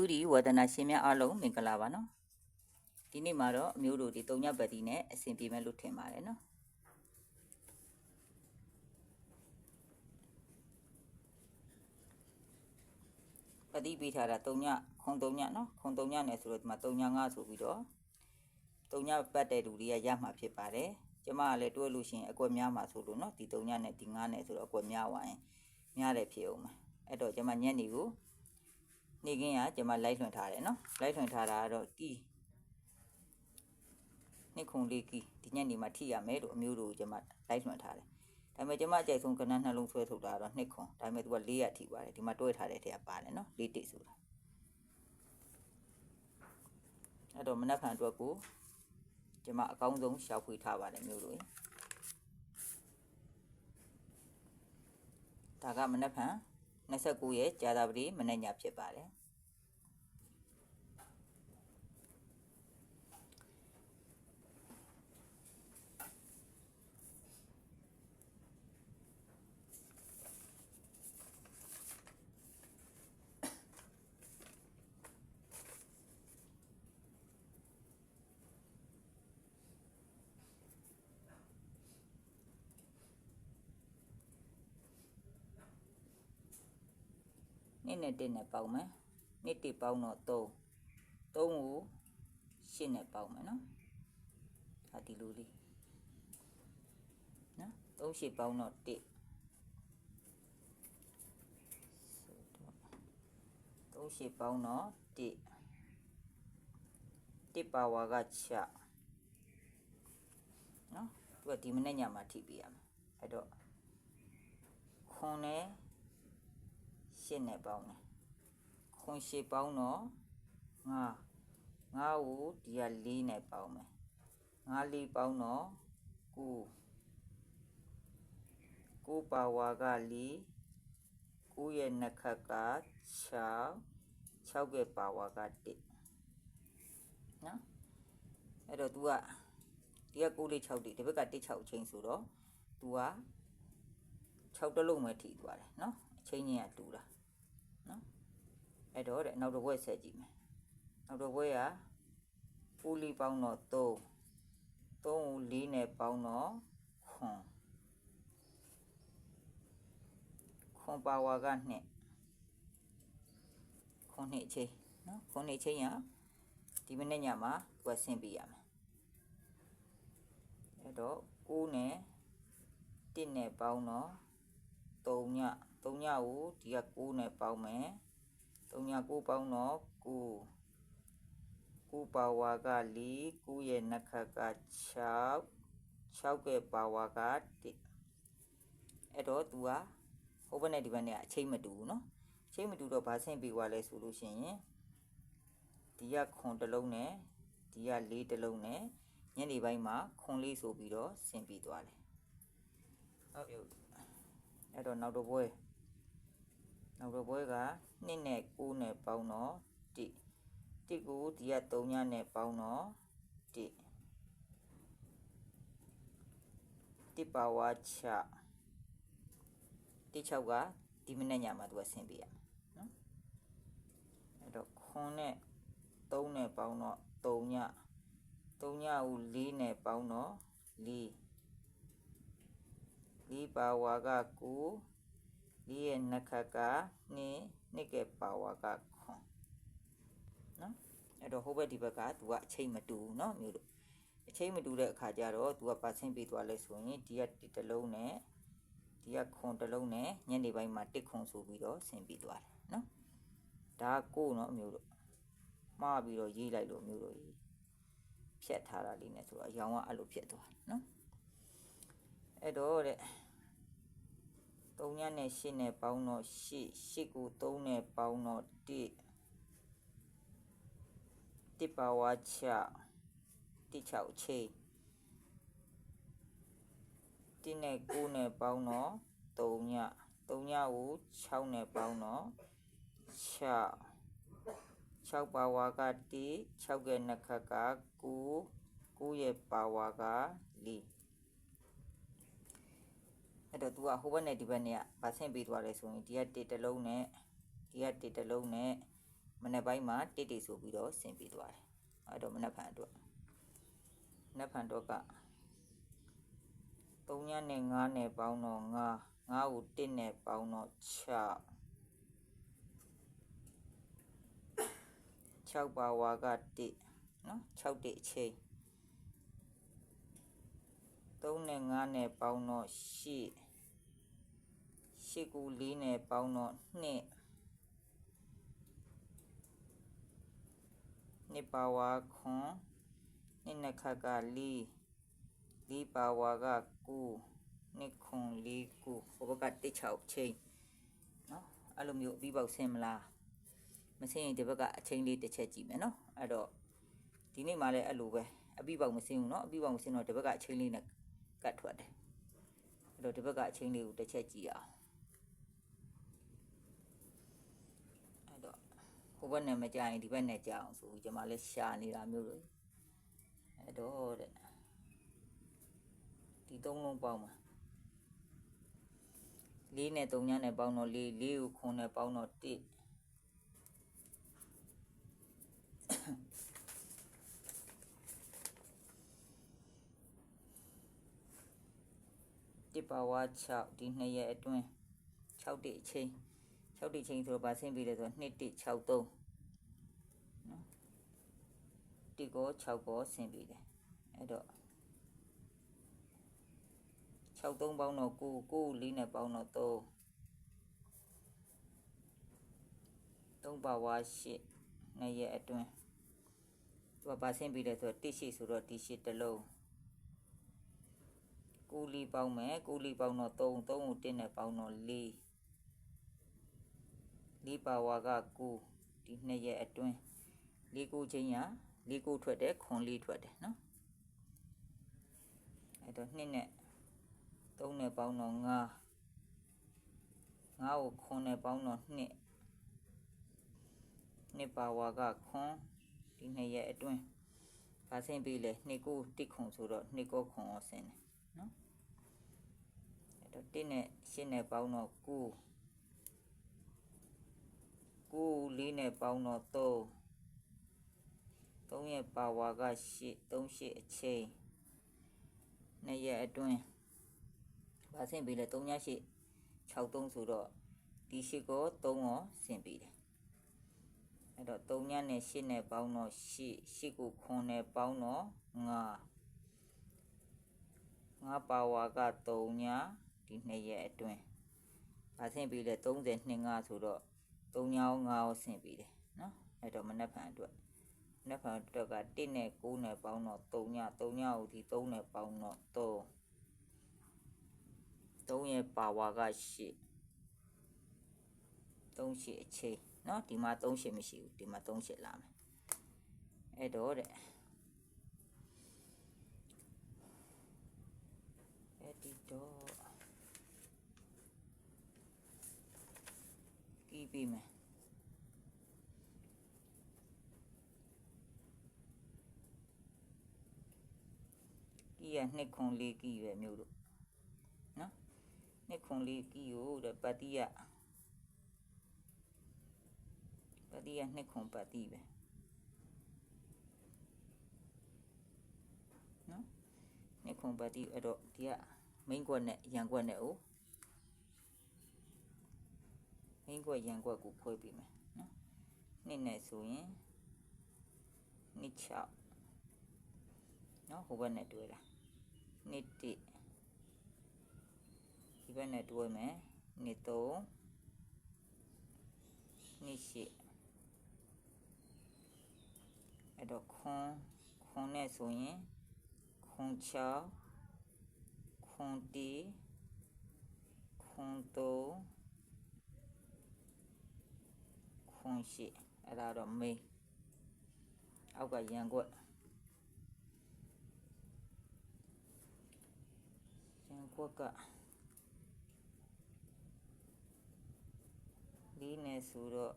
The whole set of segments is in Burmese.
တူဒီဝဒနာရှင်များအားလုံးမင်္ဂလာပါနော်ဒီနေ့မှာတော့အမျိုးတို့ဒီတုံညပတ်တီနဲ့အဆင်ပြေမယ်လို့ထင်ပါတယ်နော်ပတိပေးထားတာတုံညခွန်တုံညနော်ခွန်တုံညနဲ့ဆိုတော့ဒီမှာတုံည5ဆိုပြီးတော့တုံညပတ်တဲ့လူတွေကရမှာဖြစ်ပါတယ်ကျမကလည်းတွဲလို့ရှိရင်အကွက်များမှာဆိုလို့နော်ဒီတုံညနဲ့ဒီ9နဲ့ဆိုတော့အကွက်များသွားရင်များတယ်ဖြစ်အောင်မှာအဲ့တော့ကျမညက်နေကို နေကင်းကကျွန်မလိုက်ထွင်ထားတယ်နော်လိုက်ထွင်ထားတာကတော့ကီနှစ်ခုလေးကီဒီညနေမှာထိရမယ်လို့အမျိုးတို့ကျွန်မလိုက်ထွင်ထားတယ်ဒါပေမဲ့ကျွန်မအကြိုက်ဆုံးကဏ္ဍနှလုံးဆွဲထုတ်တာကတော့နှစ်ခုဒါပေမဲ့သူက400ထိပါတယ်ဒီမှာတွဲထားတဲ့ထဲကပါတယ်နော်4တိဆိုတာအဲ့တော့မနက်ဖြန်အတွက်ကိုကျွန်မအကောင်းဆုံးရှောက်ဖွေထားပါတယ်မျိုးတို့ဒါကမနက်ဖြန် 29ရက်ကြာသပတေးမနေ့ညဖြစ်ပါတယ် နေ့နဲ့တစ်နဲ့ပေါင်းမယ်နေ့တစ်ပေါင်းတော့3 3ကို8နဲ့ပေါင်းမယ်နော်ဒါဒီလိုလေးနော်3 8ပေါင်းတော့13 8ပေါင်းတော့1 1ပါဝါက6နော်သူကဒီမနေ့ညမှာထိပြရမယ်အဲ့တော့ခွန်နဲ့ ရှစ်နဲ့ပေါင်းတယ်ခွန်ရှစ်ပေါင်းတော့ငါငါ့ကိုဒီက၄နဲ့ပေါင်းမယ်ငါလေးပေါင်းတော့ကိုကိုပါဝါက၄ကိုရဲ့နှစ်ခက်က6 6ရဲ့ပါဝါက1နော်အဲ့တော့ तू ကဒီက6လေး6တိဒီဘက်က1 6ချင်းဆိုတော့ तू က6တလုံးပဲထိသွားတယ်နော်အချင်းချင်းကတူတာနော် အဲ့တော့တဲ့နောက်တစ်ဘွဲ့ဆက်ကြည့်မယ်နောက်တစ်ဘွဲ့ကပူလီပေါင်းတော့3 3ကို4နဲ့ပေါင်းတော့ခွန်ခွန်ပါဝါက2ခွန်နှစ်အချင်းနော်ခွန်နှစ်အချင်းရဒီမိနစ်ညမှာသူကဆင်းပြရမယ်အဲ့တော့9နဲ့1နဲ့ပေါင်းတော့3ည3ညကိုဒီက6နဲ့ပေါင်းမယ် 3ည6ပေါင်းတော့9 9ပါဝါက4 9ရဲ့နှစ်ခက်က6 6ရဲ့ပါဝါက1အဲ့တော့ तू ကဟိုဘက်နဲ့ဒီဘက်နဲ့အချိန်မတူဘူးเนาะအချိန်မတူတော့ဗာဆင့်ပြီးွားလဲဆိုလို့ရှိရင်ဒီကခွန်တစ်လုံးနဲ့ဒီက၄တစ်လုံးနဲ့ညနေပိုင်းမှာခွန်လေးဆိုပြီးတော့ဆင်ပြီးသွားတယ်ဟုတ်ပြီအဲ့တော့နောက်တစ်ပွဲ နောက်တစ်ပွဲက2နဲ့9နဲ့ပေါင်းတော့1 1ကိုဒီက3ညနဲ့ပေါင်းတော့1 1ပါဝါ6 1 6ကဒီမနေ့ညမှာသူကဆင်းပေးရမယ်နော်အဲ့တော့ခွန်နဲ့3နဲ့ပေါင်းတော့3ည3ညကို4နဲ့ပေါင်းတော့4 4ပါဝါက9 ၄ရဲ့နှစ်ခတ်က2နှစ်ကဲပါဝါက9နော်အဲ့တော့ဟိုဘက်ဒီဘက်က तू ကအချိန်မတူဘူးနော်မျိုးတို့အချိန်မတူတဲ့အခါကျတော့ तू ကပါဆင်းပြီးသွားလဲဆိုရင်ဒီကတစ်တလုံးနဲ့ဒီကခွန်တစ်လုံးနဲ့ညနေပိုင်းမှာတစ်ခွန်ဆိုပြီးတော့ဆင်းပြီးသွားတယ်နော်ဒါကိုနော်မျိုးတို့မှားပြီးတော့ရေးလိုက်လို့မျိုးတို့ဖြတ်ထားတာလေးနဲ့ဆိုတော့အယောင်ကအဲ့လိုဖြတ်သွားတယ်နော်အဲ့တော့တဲ့ 3ညနဲ့8နဲ့ပေါင်းတော့8 8ကို3နဲ့ပေါင်းတော့1 1ပါဝါ6 1 6ချိန်1နဲ့9နဲ့ပေါင်းတော့3ည3ညကို6နဲ့ပေါင်းတော့6 6ပါဝါက1 6ရဲ့နှစ်ခက်က9 9ရဲ့ပါဝါက4 အဲ့တော့ तू ကဟိုဘက်နဲ့ဒီဘက်နဲ့ကဗာဆင့်ပေးသွားတယ်ဆိုရင်ဒီကတစ်တစ်လုံးနဲ့ဒီကတစ်တစ်လုံးနဲ့မနေ့ပိုင်းမှာတစ်တိဆိုပြီးတော့ဆင်ပြီးသွားတယ်အဲ့တော့မနေ့ဖန်အတွက်မနေ့ဖန်တော့က3ညနဲ့9နဲ့ပေါင်းတော့9 9ကို1နဲ့ပေါင်းတော့6 6ပါဝါက1နော်6တိအချိန်3နဲ့9နဲ့ပေါင်းတော့8 8ကူ4နဲ့ပေါင်းတော့2နှစ်ပါဝါခွန်နှစ်နှစ်ခတ်က4 4ပါဝါက9နှစ်ခွန်4ခုဟိုဘက်က16ချိန်နော်အဲ့လိုမျိုးအပြီးပေါက်ဆင်းမလားမဆင်းရင်ဒီဘက်ကအချိန်လေးတစ်ချက်ကြည့်မယ်နော်အဲ့တော့ဒီနေ့မှလည်းအဲ့လိုပဲအပြီးပေါက်မဆင်းဘူးနော်အပြီးပေါက်မဆင်းတော့ဒီဘက်ကအချိန်လေးနဲ့ကတ်ထွက်တယ်အဲ့တော့ဒီဘက်ကအချိန်လေးကိုတစ်ချက်ကြည့်အောင်အဲ့တော့ ဟိုဘက်နဲ့မကြရင်ဒီဘက်နဲ့ကြအောင်ဆိုပြီးကျွန်မလည်းရှာနေတာမျိုးလို့အဲ့တော့တဲ့ဒီသုံးလုံးပေါင်းမှာလေးနဲ့သုံးညနဲ့ပေါင်းတော့လေးလေးကိုခွန်နဲ့ပေါင်းတော့တစ်တစ်ပါဝါ6ဒီနှစ်ရက်အတွင်း6တိအချိန် 6တိအချိန်ဆိုတော့ဗာဆင်းပြီးလဲဆိုတော့2တိ63နော်တိကို6ကိုဆင်းပြီးတယ်အဲ့တော့6 3ပေါင်းတော့9 9 4နဲ့ပေါင်းတော့3 3ပါဝါ8နှစ်ရက်အတွင်းသူကဗာဆင်းပြီးလဲဆိုတော့တိရှိဆိုတော့တိရှိတစ်လုံးကူလီပေါင်းမယ်ကူလီပေါင်းတော့3 3ကို1နဲ့ပေါင်းတော့4 4ပါဝါက9ဒီနှစ်ရက်အတွင်း4ကိုချင်းရ4ကိုထွက်တယ်ခွန်4ထွက်တယ်နော်အဲ့တော့2နဲ့3နဲ့ပေါင်းတော့5 5ကိုခွန်နဲ့ပေါင်းတော့2နှစ်ပါဝါကခွန်ဒီနှစ်ရက်အတွင်းဗာဆင်းပြီးလေနှစ်ကိုတစ်ခွန်ဆိုတော့နှစ်ကိုခွန်အောင်ဆင်းတယ်နော်အဲ့တော့1နဲ့8နဲ့ပေါင်းတော့9 9 4နဲ့ပေါင်းတော့3 3ရဲ့ပါဝါက8 3 8အချိန်နှစ်ရက်အတွင်းဗာဆင်းပြီးလေ3ည8 6 3ဆိုတော့ဒီ8ကို3ရောဆင်းပြီးတယ်အဲ့တော့3ညနဲ့8နဲ့ပေါင်းတော့8 8ကို9နဲ့ပေါင်းတော့9 9ပါဝါက3ညဒီ2ရက်အတွင်းဗာဆင်းပြီးလေ30 2 5ဆိုတော့ 3ရောင်း5ရောင်းဆင်ပေးတယ်နော်အဲ့တော့မနှက်ဖန်အတွက်နှက်ဖန်အတွက်က1နဲ့9နဲ့ပေါင်းတော့3ည3ညကိုဒီ3နဲ့ပေါင်းတော့3 3ရဲ့ပါဝါက8 3ရှိအချိန်နော်ဒီမှာ3ရှိမရှိဘူးဒီမှာ3ရှိလာမယ်အဲ့တော့တဲ့အဲ့ဒီတော့ ပြီးမယ်ကြီးရနှစ်ခွန်လေးကြီးပဲမျိုးတို့နော်နှစ်ခွန်လေးကြီးကိုတဲ့ပတိယပတိယနှစ်ခွန်ပတိပဲနော်နှစ်ခွန်ပတိအဲ့တော့ဒီကမိန်ကွက်နဲ့ရန်ကွက်နဲ့哦 မိန်ကွက်ရန်ကွက်ကိုဖွဲပြီးမယ်နော်နှစ်နဲ့ဆိုရင်နှစ်6နော်ဟိုဘက်နဲ့တွဲတာနှစ်1ဒီဘက်နဲ့တွဲမယ်နှစ်3နှစ်8အဲ့တော့ခွန်ခွန်နဲ့ဆိုရင်ခွန်6ခွန်1ခွန်3 ခွန်8အဲ့ဒါတော့မေးအောက်ကရန်ကွက်ရန်ကွက်ကလေးနဲ့ဆိုတော့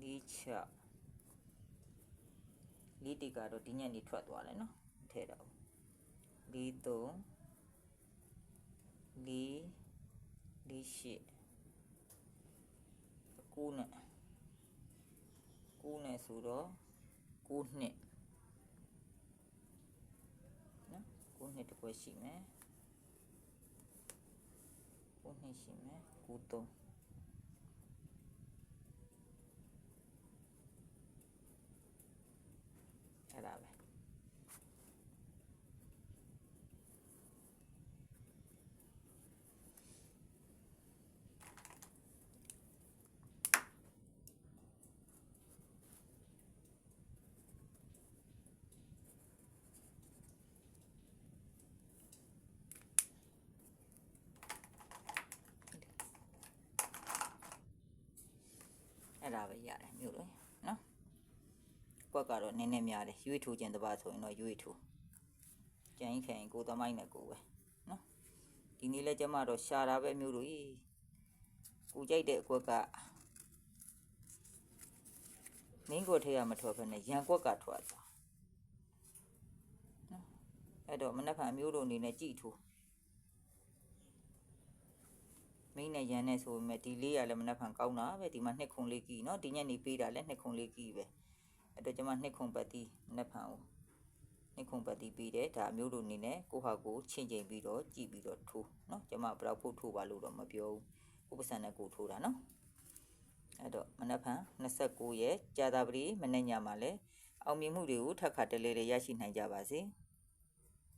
လေးချလေးတိကတော့ဒီညနေထွက်သွားတယ်နော်ထဲတော့လေးသုံးလေးလေးရှစ် 9နဲ့9နဲ့ဆိုတော့9နှစ်နော်9နှစ်တစ်ခွဲရှိမယ်9နှစ်ရှိမယ်9 3 အဲ့ဒါပဲရတယ်မြို့လေနော်ကွက်ကတော့နည်းနည်းများတယ်ရွေးထူခြင်းတစ်ပါးဆိုရင်တော့ရွေးထူကြံရင်ခိုင်ကိုသမိုင်းနဲ့ကိုပဲနော်ဒီနေ့လဲကျမတော့ရှာတာပဲမြို့လို့ကိုကြိုက်တဲ့အကွက်ကမင်းကိုထဲရမထွက်ဖက်နဲ့ရန်ကွက်ကထွက်သွားနော်အဲ့တော့မနှက်ဖန်မျိုးတို့အနေနဲ့ကြည်ထူ မင်းနဲ့ရန်နဲ့ဆိုပေမဲ့ဒီလေးရလည်းမနှက်ဖန်ကောင်းတာပဲဒီမှာနှစ်ခုလေးကြီးနော်ဒီညနေပေးတာလည်းနှစ်ခုလေးကြီးပဲအဲ့တော့ကျမနှစ်ခုပတ်တီးမနှက်ဖန်ကိုနှစ်ခုပတ်တီးပေးတယ်ဒါမျိုးတို့အနေနဲ့ကိုဟာကိုချင်းချင်းပြီးတော့ကြည်ပြီးတော့ထိုးနော်ကျမဘယ်တော့ဖို့ထိုးပါလို့တော့မပြောဘူးဥပစံနဲ့ကိုထိုးတာနော်အဲ့တော့မနက်ဖြန်29ရက်ကြာသပတေးမနေ့ညမှာလည်းအောင်မြင်မှုတွေကိုထပ်ခါတလဲလဲရရှိနိုင်ကြပါစေ။